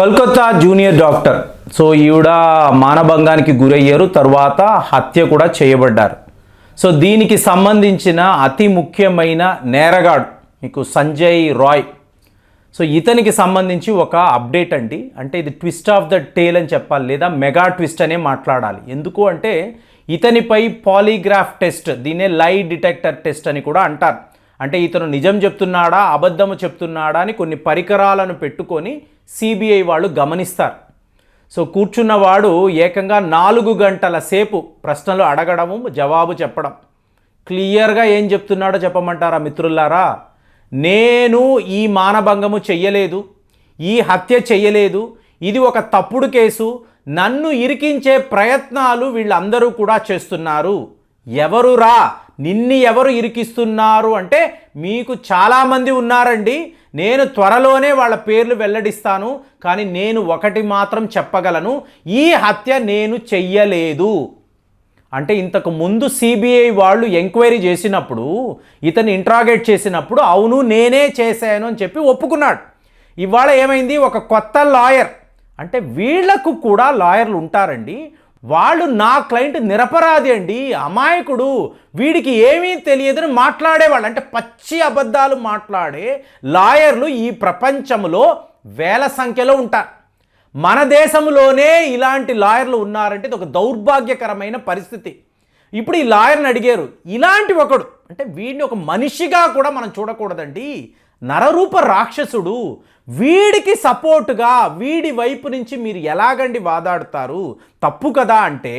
Calcutta junior doctor. So ఈవిడ మానభంగానికి గురయ్యారు. తర్వాత హత్య కూడా చేయబడ్డారు. సో దీనికి సంబంధించిన అతి ముఖ్యమైన నేరగాడు మీకు సంజయ్ రాయ్. సో ఇతనికి సంబంధించి ఒక అప్డేట్ అండి. అంటే ఇది ట్విస్ట్ ఆఫ్ ద టేల్ అని చెప్పాలి లేదా మెగా ట్విస్ట్ అనే మాట్లాడాలి. ఎందుకు అంటే ఇతనిపై polygraph test దీనే lie detector test అని కూడా అంటారు. అంటే ఇతను నిజం చెప్తున్నాడా అబద్ధము చెప్తున్నాడా అని కొన్ని పరికరాలను పెట్టుకొని సిబిఐ వాళ్ళు గమనిస్తారు. సో కూర్చున్నవాడు ఏకంగా నాలుగు గంటల సేపు ప్రశ్నలు అడగడము జవాబు చెప్పడం. క్లియర్గా ఏం చెప్తున్నాడో చెప్పమంటారా మిత్రులారా? నేను ఈ మానభంగము చెయ్యలేదు ఈ హత్య చెయ్యలేదు ఇది ఒక తప్పుడు కేసు నన్ను ఇరికించే ప్రయత్నాలు వీళ్ళందరూ కూడా చేస్తున్నారు. ఎవరురా నిన్ని ఎవరు ఇరికిస్తున్నారు? అంటే మీకు చాలామంది ఉన్నారండి. నేను త్వరలోనే వాళ్ళ పేర్లు వెల్లడిస్తాను కానీ నేను ఒకటి మాత్రం చెప్పగలను. ఈ హత్య నేను చెయ్యలేదు. అంటే ఇంతకు ముందు సిబిఐ వాళ్ళు ఎంక్వైరీ చేసినప్పుడు ఇతను ఇంట్రాగేట్ చేసినప్పుడు అవును నేనే చేశాను అని చెప్పి ఒప్పుకున్నాడు. ఇవాళ ఏమైంది? ఒక కొత్త లాయర్. అంటే వీళ్ళకు కూడా లాయర్లు ఉంటారండి. వాళ్ళు నా క్లయింట్ నిరపరాధి అండి అమాయకుడు. వీడికి ఏమీ తెలియదని మాట్లాడేవాళ్ళు. అంటే పచ్చి అబద్ధాలు మాట్లాడే లాయర్లు ఈ ప్రపంచంలో వేల సంఖ్యలో ఉంటారు మన దేశంలోనే ఇలాంటి లాయర్లు ఉన్నారంటే ఇది ఒక దౌర్భాగ్యకరమైన పరిస్థితి. ఇప్పుడు ఈ లాయర్ని అడిగారు. ఇలాంటి ఒకడు. అంటే వీడిని ఒక మనిషిగా కూడా మనం చూడకూడదండి. నరరూప రాక్షసుడు వీడికి సపోర్టుగా వీడి వైపు నుంచి మీరు ఎలాగండి వాదాడుతారు? తప్పు కదా అంటే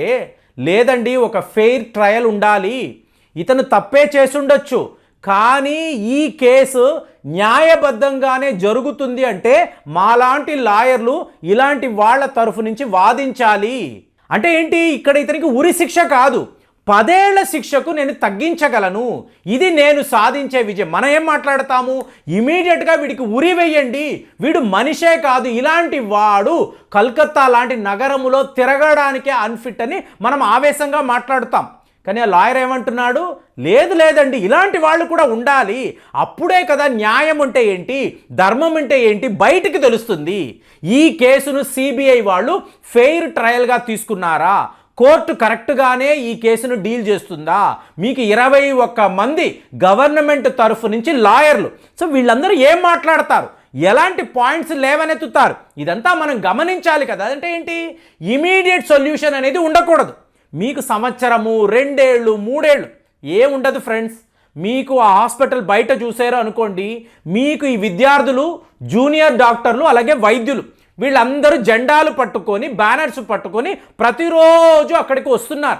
లేదండి ఒక ఫెయిర్ ట్రయల్ ఉండాలి. ఇతను తప్పే చేసుండొచ్చు. కానీ ఈ కేసు న్యాయబద్ధంగానే జరుగుతుంది అంటే మాలాంటి లాయర్లు ఇలాంటి వాళ్ళ తరఫు నుంచి వాదించాలి. అంటే ఏంటి? ఇక్కడ ఇతనికి ఉరి శిక్ష కాదు. పదేళ్ళ శిక్షకు నేను తగ్గించగలను. ఇది నేను సాధించే విజయం. మనం ఏం మాట్లాడతాము? ఇమీడియట్గా వీడికి ఉరి వేయండి. వీడు మనిషే కాదు. ఇలాంటి వాడు కల్కత్తా లాంటి నగరములో తిరగడానికే అన్ఫిట్ అని మనం ఆవేశంగా మాట్లాడుతాం. కానీ ఆ లాయర్ ఏమంటున్నాడు? లేదు లేదండి. ఇలాంటి వాళ్ళు కూడా ఉండాలి. అప్పుడే కదా న్యాయం అంటే ఏంటి? ధర్మం అంటే ఏంటి? బయటికి తెలుస్తుంది. ఈ కేసును సిబిఐ వాళ్ళు ఫెయిర్ ట్రయల్గా తీసుకున్నారా? కోర్టు కరెక్ట్గానే ఈ కేసును డీల్ చేస్తుందా? మీకు ఇరవై ఒక్క మంది గవర్నమెంట్ తరఫు నుంచి లాయర్లు. సో వీళ్ళందరూ ఏం మాట్లాడతారు? ఎలాంటి పాయింట్స్ లేవనెత్తుతారు? ఇదంతా మనం గమనించాలి కదా. అంటే ఏంటి? ఇమీడియట్ సొల్యూషన్ అనేది ఉండకూడదు. మీకు సంవత్సరము రెండేళ్ళు మూడేళ్ళు ఏముండదు ఫ్రెండ్స్. మీకు ఆ హాస్పిటల్ బయట చూసారు అనుకోండి మీకు ఈ విద్యార్థులు జూనియర్ డాక్టర్లు అలాగే వైద్యులు వీళ్ళందరూ జెండాలు పట్టుకొని బ్యానర్స్ పట్టుకొని ప్రతిరోజు అక్కడికి వస్తున్నారు.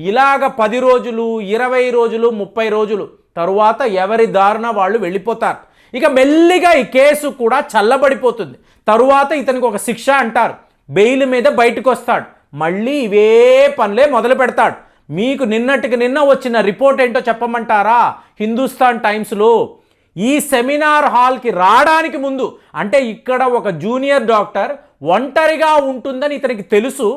ఇలాగ పది రోజులు ఇరవై రోజులు ముప్పై రోజులు తరువాత ఎవరి దారుణ వాళ్ళు వెళ్ళిపోతారు. ఇక మెల్లిగా ఈ కేసు కూడా చల్లబడిపోతుంది. తరువాత ఇతనికి ఒక శిక్ష అంటారు. బెయిల్ మీద బయటకు వస్తాడు మళ్ళీ ఇవే పనులే మొదలు పెడతాడు. మీకు నిన్నటికి నిన్న వచ్చిన రిపోర్ట్ ఏంటో చెప్పమంటారా? హిందుస్థాన్ టైమ్స్లో ఈ సెమినార్ హాల్కి రావడానికి ముందు అంటే ఇక్కడ ఒక జూనియర్ డాక్టర్ ఒంటరిగా ఉంటుందని ఇతనికి తెలుసు.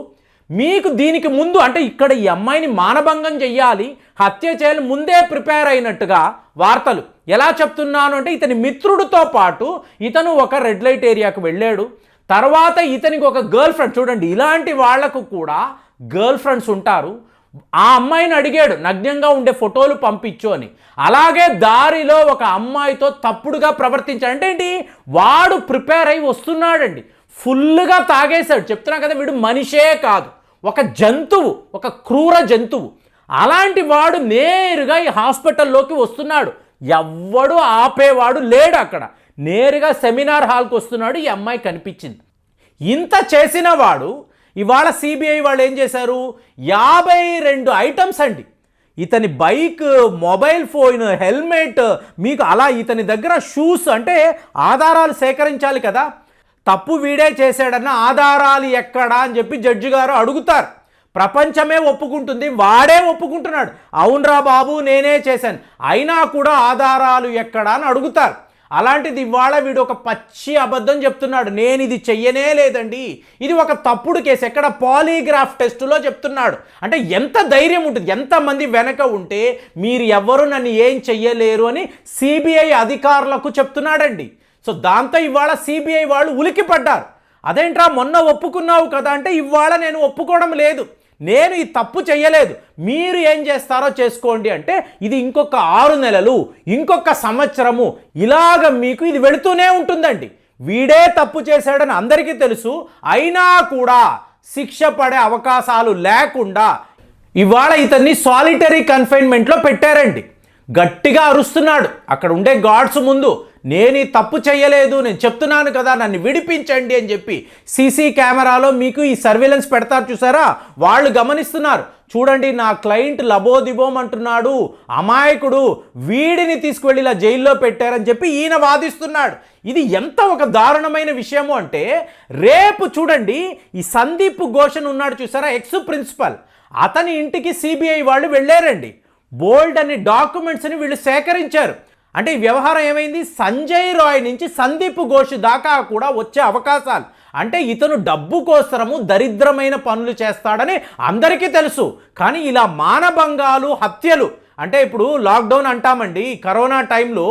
మీకు దీనికి ముందు అంటే ఇక్కడ ఈ అమ్మాయిని మానభంగం చెయ్యాలి హత్య చేయాలి ముందే ప్రిపేర్ అయినట్టుగా వార్తలు. ఎలా చెప్తున్నాను అంటే ఇతని మిత్రుడితో పాటు ఇతను ఒక రెడ్ లైట్ ఏరియాకు వెళ్ళాడు. తర్వాత ఇతనికి ఒక గర్ల్ ఫ్రెండ్ చూడండి ఇలాంటి వాళ్ళకు కూడా గర్ల్ ఫ్రెండ్స్ ఉంటారు. ఆ అమ్మాయిని అడిగాడు నగ్నంగా ఉండే ఫోటోలు పంపించు అని. అలాగే దారిలో ఒక అమ్మాయితో తప్పుడుగా ప్రవర్తించాడు. అంటే ఏంటి? వాడు ప్రిపేర్ అయి వస్తున్నాడండి. ఫుల్గా తాగేశాడు. చెప్తున్నా కదా వీడు మనిషే కాదు. ఒక జంతువు ఒక క్రూర జంతువు. అలాంటి వాడు నేరుగా ఈ హాస్పిటల్లోకి వస్తున్నాడు. ఎవ్వడు ఆపేవాడు లేడు అక్కడ. నేరుగా సెమినార్ హాల్కి వస్తున్నాడు ఈ అమ్మాయి కనిపించింది. ఇంత చేసిన వాడు ఇవాళ సిబిఐ వాళ్ళు ఏం చేశారు? యాభై రెండు ఐటమ్స్ అండి. ఇతని బైక్ మొబైల్ ఫోన్ హెల్మెట్ మీకు అలా ఇతని దగ్గర షూస్ అంటే ఆధారాలు సేకరించాలి కదా. తప్పు వీడే చేశాడన్న ఆధారాలు ఎక్కడా అని చెప్పి జడ్జి గారు అడుగుతారు. ప్రపంచమే ఒప్పుకుంటుంది వాడే ఒప్పుకుంటున్నాడు. అవునరా బాబు నేనే చేశాను. అయినా కూడా ఆధారాలు ఎక్కడా అని అడుగుతారు. అలాంటిది ఇవాళ వీడు ఒక పచ్చి అబద్ధం చెప్తున్నాడు. నేను ఇది చెయ్యనే లేదండి. ఇది ఒక తప్పుడు కేసు. ఎక్కడ పాలీగ్రాఫ్ టెస్టులో చెప్తున్నాడు. అంటే ఎంత ధైర్యం ఉంటుంది ఎంతమంది వెనక ఉంటే మీరు ఎవరు నన్ను ఏం చెయ్యలేరు అని సిబిఐ అధికారులకు చెప్తున్నాడండి. సో దాంతో ఇవాళ సిబిఐ వాళ్ళు ఉలికిపడ్డారు అదేంట్రా మొన్న ఒప్పుకున్నావు కదా అంటే ఇవాళ నేను ఒప్పుకోవడం లేదు. నేను ఈ తప్పు చేయలేదు మీరు ఏం చేస్తారో చేసుకోండి అంటే ఇది ఇంకొక ఆరు నెలలు ఇంకొక సంవత్సరము ఇలాగ మీకు ఇది వెళుతూనే ఉంటుందండి. వీడే తప్పు చేశాడని అందరికీ తెలుసు. అయినా కూడా శిక్ష పడే అవకాశాలు లేకుండా ఇవాళ ఇతన్ని సాలిటరీ కన్ఫైన్మెంట్లో పెట్టారండి. గట్టిగా అరుస్తున్నాడు. అక్కడ ఉండే గాడ్స్ ముందు నేను తప్పు చేయలేదు నేను చెప్తున్నాను కదా నన్ను విడిపించండి అని చెప్పి సీసీ కెమెరాలో మీకు ఈ సర్వేలెన్స్ పెడతారు చూసారా? వాళ్ళు గమనిస్తున్నారు. చూడండి నా క్లయింట్ లబోదిబోం అంటున్నాడు అమాయకుడు వీడిని తీసుకువెళ్ళి ఇలా జైల్లో పెట్టారని చెప్పి ఈయన వాదిస్తున్నాడు. ఇది ఎంత ఒక దారుణమైన విషయము అంటే రేపు చూడండి ఈ సందీప్ ఘోషన్ ఉన్నాడు చూసారా ఎక్స్ ప్రిన్సిపల్. అతని ఇంటికి సిబిఐ వాళ్ళు వెళ్ళారండి. బోల్డ్ అనే డాక్యుమెంట్స్ని వీళ్ళు సేకరించారు. అంటే ఈ వ్యవహారం ఏమైంది? సంజయ్ రాయ్ నుంచి సందీప్ ఘోష్ దాకా కూడా వచ్చే అవకాశాలు. అంటే ఇతను డబ్బు కోసరము దరిద్రమైన పనులు చేస్తాడని అందరికీ తెలుసు. కానీ ఇలా మానభంగాలు హత్యలు అంటే ఇప్పుడు లాక్డౌన్ అంటామండి కరోనా టైంలో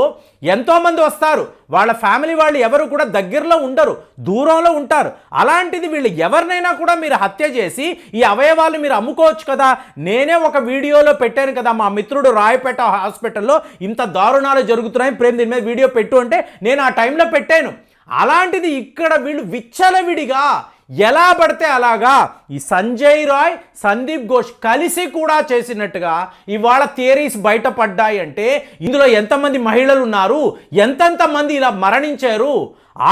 ఎంతోమంది వస్తారు. వాళ్ళ ఫ్యామిలీ వాళ్ళు ఎవరు కూడా దగ్గరలో ఉండరు దూరంలో ఉంటారు. అలాంటిది వీళ్ళు ఎవరినైనా కూడా మీరు హత్య చేసి ఈ అవయవాలు మీరు అమ్ముకోవచ్చు కదా. నేనే ఒక వీడియోలో పెట్టాను కదా మా మిత్రుడు రాయపేట హాస్పిటల్లో ఇంత దారుణాలు జరుగుతున్నాయి ప్రేమ్ దీని మీద వీడియో పెట్టు అంటే నేను ఆ టైంలో పెట్టాను. అలాంటిది ఇక్కడ వీళ్ళు విచ్చలవిడిగా ఎలా పడితే అలాగా ఈ సంజయ్ రాయ్ సందీప్ ఘోష్ కలిసి కూడా చేసినట్టుగా ఇవాళ థియరీస్ బయటపడ్డాయి అంటే ఇందులో ఎంతమంది మహిళలు ఉన్నారు ఎంతెంత మంది ఇలా మరణించారు?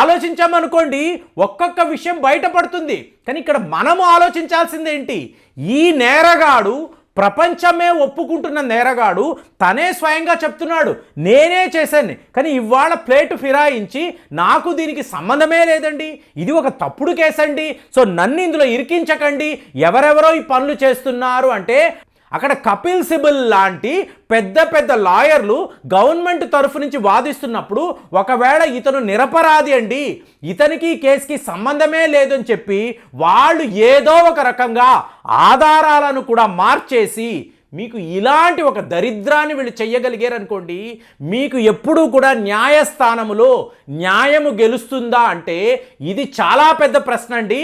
ఆలోచించామనుకోండి ఒక్కొక్క విషయం బయటపడుతుంది. కానీ ఇక్కడ మనము ఆలోచించాల్సిందేంటి? ఈ నేరగాడు ప్రపంచమే ఒప్పుకుంటున్న నేరగాడు తనే స్వయంగా చెప్తున్నాడు నేనే చేశాను కానీ ఇవాళ ప్లేట్ ఫిరాయించి నాకు దీనికి సంబంధమే లేదండి. ఇది ఒక తప్పుడు కేసండి. సో నన్ను ఇందులో ఇరికించకండి. ఎవరెవరో ఈ పనులు చేస్తున్నారు అంటే అక్కడ కపిల్ సిబల్ లాంటి పెద్ద పెద్ద లాయర్లు గవర్నమెంట్ తరఫు నుంచి వాదిస్తున్నప్పుడు ఒకవేళ ఇతను నిరపరాధి అండి ఇతనికి ఈ కేసుకి సంబంధమే లేదని చెప్పి వాళ్ళు ఏదో ఒక రకంగా ఆధారాలను కూడా మార్చేసి మీకు ఇలాంటి ఒక దరిద్రాన్ని వీళ్ళు చెయ్యగలిగారనుకోండి మీకు ఎప్పుడూ కూడా న్యాయస్థానములో న్యాయము గెలుస్తుందా అంటే ఇది చాలా పెద్ద ప్రశ్న అండి.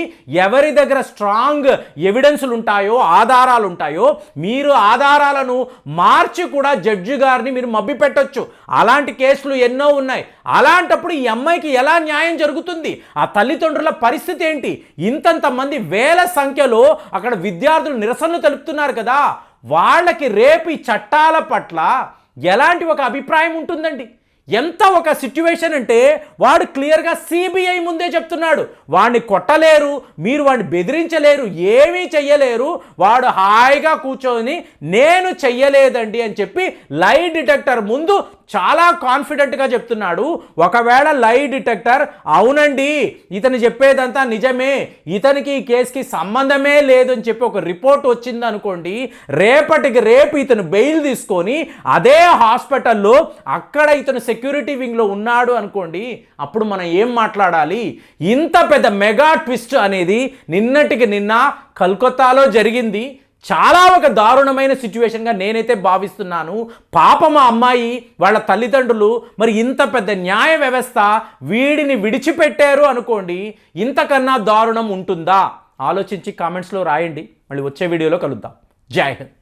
ఎవరి దగ్గర స్ట్రాంగ్ ఎవిడెన్సులు ఉంటాయో ఆధారాలు ఉంటాయో మీరు ఆధారాలను మార్చి కూడా జడ్జి గారిని మీరు మబ్బి పెట్టొచ్చు అలాంటి కేసులు ఎన్నో ఉన్నాయి. అలాంటప్పుడు ఈ అమ్మాయికి ఎలా న్యాయం జరుగుతుంది? ఆ తల్లిదండ్రుల పరిస్థితి ఏంటి? ఇంతంత మంది వేల సంఖ్యలో అక్కడ విద్యార్థులు నిరసనలు తెలుపుతున్నారు కదా. వాళ్ళకి రేపు ఈ చట్టాల పట్ల ఎలాంటి ఒక అభిప్రాయం ఉంటుందండి? ఎంత ఒక సిచ్యువేషన్ అంటే వాడు క్లియర్గా సిబిఐ ముందే చెప్తున్నాడు. వాడిని కొట్టలేరు మీరు వాడిని బెదిరించలేరు ఏమీ చెయ్యలేరు. వాడు హాయిగా కూర్చొని నేను చెయ్యలేదండి అని చెప్పి లై డిటెక్టర్ ముందు చాలా కాన్ఫిడెంట్గా చెప్తున్నాడు. ఒకవేళ లై డిటెక్టర్ అవునండి ఇతను చెప్పేదంతా నిజమే ఇతనికి ఈ కేసుకి సంబంధమే లేదు అని చెప్పి ఒక రిపోర్ట్ వచ్చింది అనుకోండి రేపటికి రేపు ఇతను బెయిల్ తీసుకొని అదే హాస్పిటల్లో అక్కడ ఇతను సెక్యూరిటీ వింగ్లో ఉన్నాడు అనుకోండి అప్పుడు మనం ఏం మాట్లాడాలి? ఇంత పెద్ద మెగా ట్విస్ట్ అనేది నిన్నటికి నిన్న కల్కత్తాలో జరిగింది. చాలా ఒక దారుణమైన సిచ్యువేషన్గా నేనైతే భావిస్తున్నాను. పాప మా అమ్మాయి వాళ్ళ తల్లిదండ్రులు మరి ఇంత పెద్ద న్యాయ వ్యవస్థ వీడిని విడిచిపెట్టారు అనుకోండి ఇంతకన్నా దారుణం ఉంటుందా? ఆలోచించి కామెంట్స్లో రాయండి. మళ్ళీ వచ్చే వీడియోలో కలుద్దాం. జై హింద్.